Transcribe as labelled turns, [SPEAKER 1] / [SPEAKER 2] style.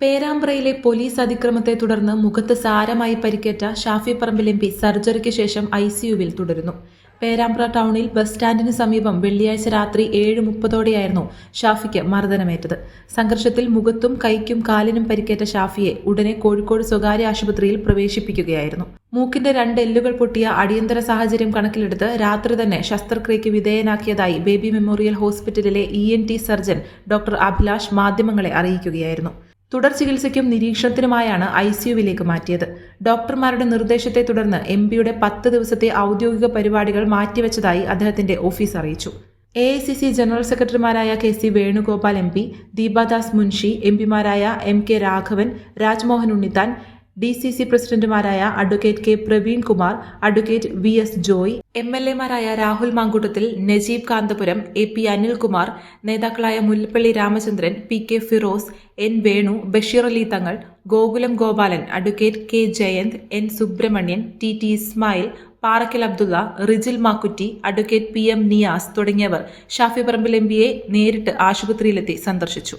[SPEAKER 1] പേരാമ്പ്രയിലെ police അതിക്രമത്തെ തുടർന്ന് മുഖത്ത് സാരമായി പരിക്കേറ്റ ഷാഫി പറമ്പിൽ എം പി സർജറിക്ക് ശേഷം ഐ സിയുവിൽ തുടരുന്നു. പേരാമ്പ്ര ടൗണിൽ ബസ് സ്റ്റാൻഡിന് സമീപം വെള്ളിയാഴ്ച രാത്രി ഏഴ് മുപ്പതോടെയായിരുന്നു ഷാഫിക്ക് മർദ്ദനമേറ്റത്. സംഘർഷത്തിൽ മുഖത്തും കൈക്കും കാലിനും പരിക്കേറ്റ ഷാഫിയെ ഉടനെ കോഴിക്കോട് സ്വകാര്യ ആശുപത്രിയിൽ പ്രവേശിപ്പിക്കുകയായിരുന്നു. മൂക്കിന്റെ രണ്ട് എല്ലുകൾ പൊട്ടിയ അടിയന്തര സാഹചര്യം കണക്കിലെടുത്ത് രാത്രി തന്നെ ശസ്ത്രക്രിയയ്ക്ക് വിധേയനാക്കിയതായി ബേബി മെമ്മോറിയൽ ഹോസ്പിറ്റലിലെ ഇ സർജൻ ഡോക്ടർ അഭിലാഷ് മാധ്യമങ്ങളെ അറിയിക്കുകയായിരുന്നു. തുടർ ചികിത്സയ്ക്കും നിരീക്ഷണത്തിനുമായാണ് ഐ സിയുവിലേക്ക് മാറ്റിയത്. ഡോക്ടർമാരുടെ നിർദ്ദേശത്തെ തുടർന്ന് എം പിയുടെ പത്ത് ദിവസത്തെ ഔദ്യോഗിക പരിപാടികൾ മാറ്റിവെച്ചതായി അദ്ദേഹത്തിന്റെ ഓഫീസ് അറിയിച്ചു. A I C C general സെക്രട്ടറിമാരായ K C Venugopal M P Deepa Das Munshi M പിമാരായ M K Raghavan Rajmohan Unnithan D C C പ്രസിഡന്റുമാരായ advocate K Praveen Kumar advocate V S Joy M L എമാരായ Rahul Mamkootathil Najeeb Kanthapuram A P Anilkumar നേതാക്കളായ Mullappally Ramachandran P K Firoz N Venu Basheer Ali Thangal Gokulam Gopalan advocate K Jayanth N Subramanian T T Ismail Parakkal Abdulla Rijil Makkutty advocate P M Niyas തുടങ്ങിയവർ ഷാഫി പറമ്പിൽ M നേരിട്ട് ആശുപത്രിയിലെത്തി സന്ദർശിച്ചു.